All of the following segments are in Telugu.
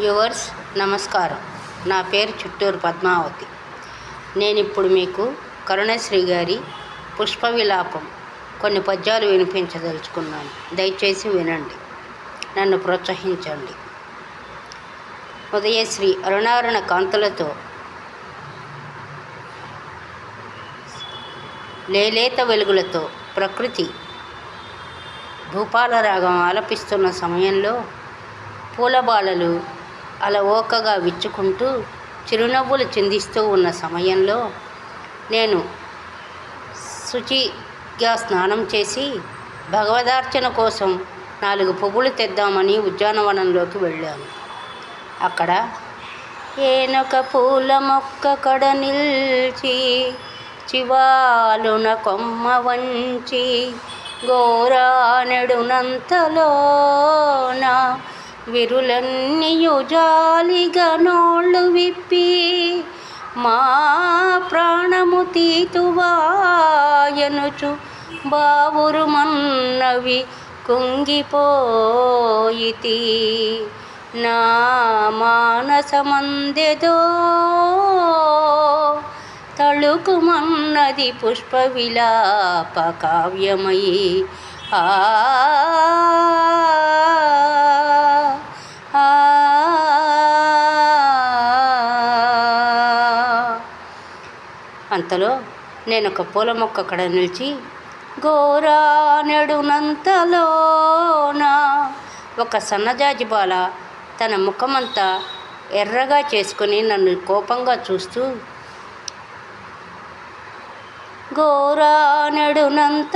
యువర్స్ నమస్కారం. నా పేరు చిట్టూరు పద్మావతి. నేను ఇప్పుడు మీకు కరుణశ్రీ గారి పుష్ప విలాపం కొన్ని పద్యాలు వినిపించదలుచుకున్నాను. దయచేసి వినండి. నన్ను ప్రోత్సహించండి. ఉదయశ్రీ అరుణారుణ కాంతులతో లేలేత వెలుగులతో ప్రకృతి భూపాల రాగం ఆలపిస్తున్న సమయంలో పూలబాలలు అలవోకగా విచ్చుకుంటూ చిరునవ్వులు చిందిస్తూ ఉన్న సమయంలో నేను శుచిగా స్నానం చేసి భగవదార్చన కోసం నాలుగు పువ్వులు తెద్దామని ఉద్యానవనంలోకి వెళ్ళాను. అక్కడ ఏనొక పూల మొక్క కడ నిల్చి చివాలున కొమ్మ వంచి గోరానెడునంతలోన విరులన్నీయు జాలిగా నోళ్ళు విప్పి మా ప్రాణము తీతువాయనుచు బావురు మన్నవి కుంగిపోయితి. నా మానసమందెదో తళుకుమన్నది పుష్ప విలాప కావ్యమయీ. ఆ, అంతలో నేను ఒక పూల మొక్క అక్కడ నిలిచి గోరానెడునంతలోన ఒక సన్నజాజి బాల తన ముఖమంతా ఎర్రగా చేసుకుని నన్ను కోపంగా చూస్తూ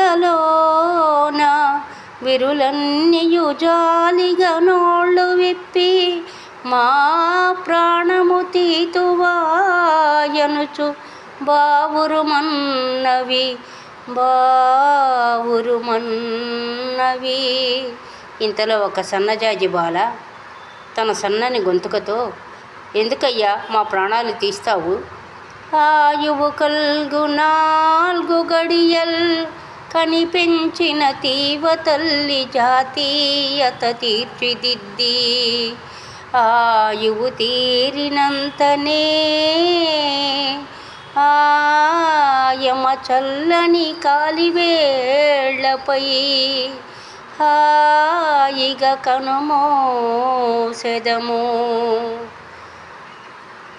గోరానెడునంతలోన విరులన్నీయు జాలిగా నోళ్ళు విప్పి మా ప్రాణము తీతువాయనుచు బావురు మన్నవి బావురు మన్నవి ఇంతలో ఒక సన్నజాజి బాల తన సన్నని గొంతుకతో ఎందుకయ్యా మా ప్రాణాలు తీస్తావు? ఆయువు కల్గు నాలుగు గడియల్ కనిపించిన తీవ తల్లి జాతీయత తీర్చిదిద్ది. ఆయువు తీరినంతనే ఆయమ చల్లని కాలివేళ్ళపై హాయిగా కనుమోసెదము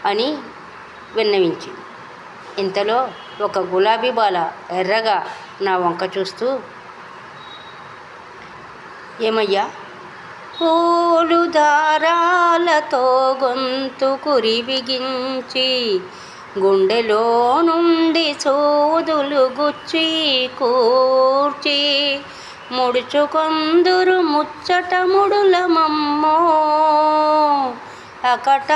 అని విన్నవించి ఇంతలో ఒక గులాబీ బాల ఎర్రగా నా వంక చూస్తూ ఏమయ్యా? పూలు దారాలతో గొంతు కురి బిగించి గుండెలో నుండి సూదులు గుచ్చి కూర్చి ముడుచుకొందురు ముచ్చట ముడుల మమ్మో అకట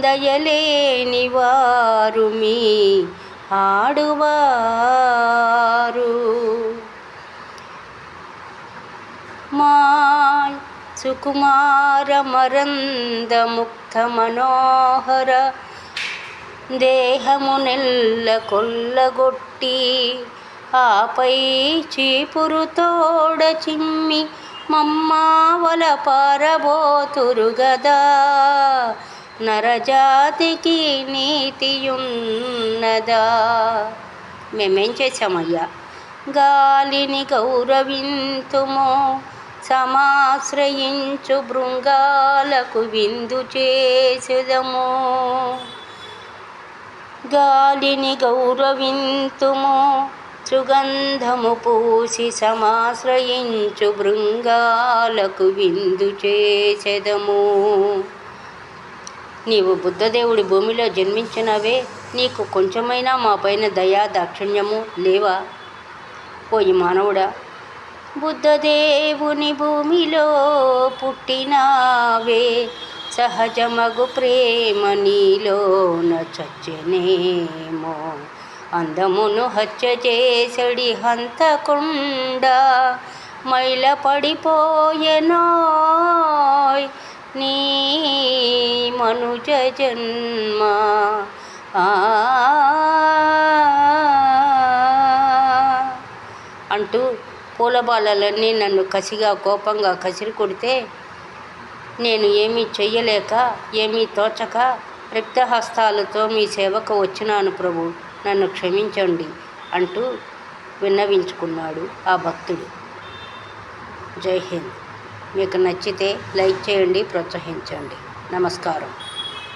దయలేని వారు మీ ఆడువారు. మా సుకుమార మరంద ముక్త మనోహర దేహము నెల్ల కొల్లగొట్టి ఆపై చీపురు తోడ చిమ్మి మమ్మావల పారబోతురు గదా. నరజాతికి నీతియున్నదా. మేమేం చేశామయ్యా? గాలిని గౌరవింతుమో. సమాశ్రయించు బృంగాలకు విందు చేసుదము. గాలిని గౌరవింతుము సుగంధము పూసి సమాశ్రయించు బృంగాలకు విందు చేసెదము. నీవు బుద్ధదేవుడి భూమిలో జన్మించినవే నీకు కొంచెమైనా మా పైన దయా దాక్షిణ్యము లేవా? పోయి మానవుడా బుద్ధదేవుని భూమిలో పుట్టినావే. సహజమగు ప్రేమ నీలోన చచ్చనేమో. అందమును హత్య చేసడి హంతకుండా మైల పడిపోయెనోయ్ నీ మనుజ జన్మ ఆ. అంటూ పూలబాలలన్నీ నన్ను కసిగా కోపంగా కసిరి కొడితే నేను ఏమీ చెయ్యలేక ఏమీ తోచక రిక్తహస్తాలతో మీ సేవకు వచ్చినాను ప్రభు. నన్ను క్షమించండి అంటూ విన్నవించుకున్నాడు ఆ భక్తుడు. జై హింద్. మీకు నచ్చితే లైక్ చేయండి ప్రోత్సహించండి. నమస్కారం.